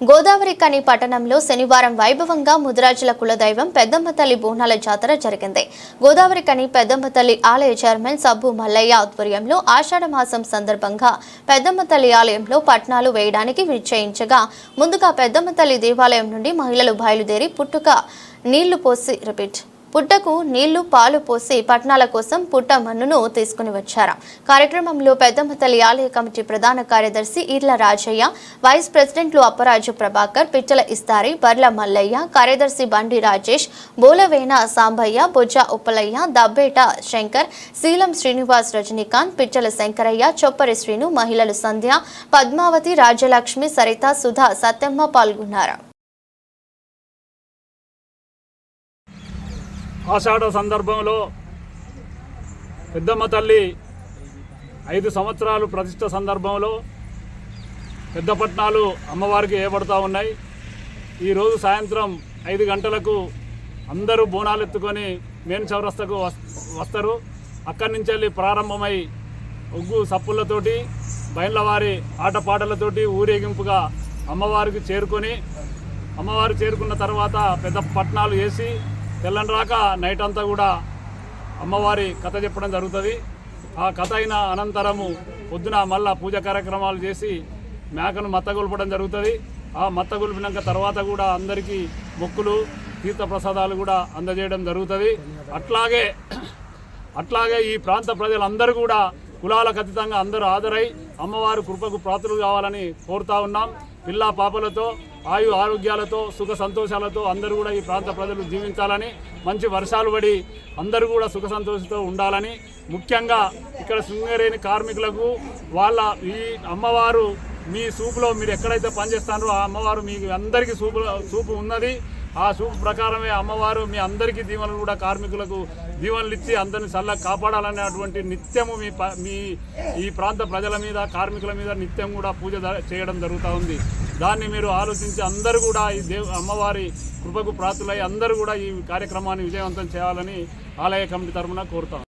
గోదావరి కని పట్టణంలో శనివారం వైభవంగా ముదిరాజుల కులదైవం పెద్దమ్మ తల్లి బోనాల జాతర జరిగింది. గోదావరి కని పెద్దమ్మ తల్లి ఆలయ చైర్మన్ సబ్బు మల్లయ్య ఆధ్వర్యంలో ఆషాఢ మాసం సందర్భంగా పెద్దమ్మ తల్లి ఆలయంలో పట్నాలు వేయడానికి నిశ్చయించగా ముందుగా పెద్దమ్మ తల్లి దేవాలయం నుండి మహిళలు బయలుదేరి పుట్టుక నీళ్ళు పోసి రిపీట్ పుట్టకు నీళ్ళు పాలు పోసి పట్నాల కోసం పుట్ట మన్నును తీసుకుని వచ్చారు. కార్యక్రమంలో పెద్దమ్మ తల్లి ఆలయ కమిటీ ప్రధాన కార్యదర్శి ఈర్ల రాజయ్య వైస్ ప్రెసిడెంట్లు అప్పరాజు ప్రభాకర్ పిట్టల ఇస్తారి బర్ల మల్లయ్య కార్యదర్శి బండి రాజేష్ బోలవేన సాంబయ్య బొజ్జ ఉప్పలయ్య దబ్బేట శంకర్ శీలం శ్రీనివాస్ రజనీకాంత్ పిట్టల శంకరయ్య చొప్పరి శ్రీను మహిళలు సంధ్య పద్మావతి రాజ్యలక్ష్మి సరిత సుధా సత్యమ్మ పాల్గొన్నారు. ఆషాఢ సందర్భంలో పెద్దమ్మ తల్లి ఐదు సంవత్సరాలు ప్రతిష్ట సందర్భంలో పెద్ద పట్నాలు అమ్మవారికి ఏర్పడుతూ ఉన్నాయి. ఈరోజు సాయంత్రం ఐదు గంటలకు అందరూ బోనాలు ఎత్తుకొని మెయిన్ చౌరస్తకు వస్తారు. అక్కడి నుంచి వెళ్ళి ప్రారంభమై ఉగ్గు సప్పులతోటి బయళ్ళవారి ఆటపాటలతోటి ఊరేగింపుగా అమ్మవారికి చేరుకొని అమ్మవారు చేరుకున్న తర్వాత పెద్ద పట్నాలు వేసి తెల్లని రాక నైట్ అంతా కూడా అమ్మవారి కథ చెప్పడం జరుగుతుంది. ఆ కథ అయిన అనంతరము పొద్దున మళ్ళా పూజ కార్యక్రమాలు చేసి మేకను మత్తగొల్పడం జరుగుతుంది. ఆ మత్తగొల్పినాక తర్వాత కూడా అందరికీ మొక్కులు తీర్థప్రసాదాలు కూడా అందజేయడం జరుగుతుంది. అట్లాగే అట్లాగే ఈ ప్రాంత ప్రజలందరూ కూడా కులాలకు అతీతంగా అందరూ ఆదరై అమ్మవారు కృపకు ప్రాతులు కావాలని కోరుతా ఉన్నాం. పిల్ల పాపలతో ఆయు ఆరోగ్యాలతో సుఖ సంతోషాలతో అందరూ కూడా ఈ ప్రాంత ప్రజలు జీవించాలని మంచి వర్షాలు పడి అందరూ కూడా సుఖ సంతోషంతో ఉండాలని ముఖ్యంగా ఇక్కడ శృంగరేణి కార్మికులకు వాళ్ళ ఈ అమ్మవారు మీ సూపులో మీరు ఎక్కడైతే పనిచేస్తారో ఆ అమ్మవారు మీకు అందరికీ సూపు సూపు ఉన్నది. ఆ సూపు ప్రకారమే అమ్మవారు మీ అందరికీ దీవెనలు కూడా కార్మికులకు దీవెనలు ఇచ్చి అందరిని చల్లగా కాపాడాలనేటువంటి నిత్యము మీ ప- మీ ఈ ప్రాంత ప్రజల మీద కార్మికుల మీద నిత్యం కూడా పూజ చేయడం జరుగుతూ ఉంది. దాన్ని మీరు ఆలోచించి అందరూ కూడా ఈ దేవ అమ్మవారి కృపకు ప్రాతులై అందరూ కూడా ఈ కార్యక్రమాన్ని విజయవంతం చేయాలని ఆలయ కమిటీ తరఫున కోరుతాం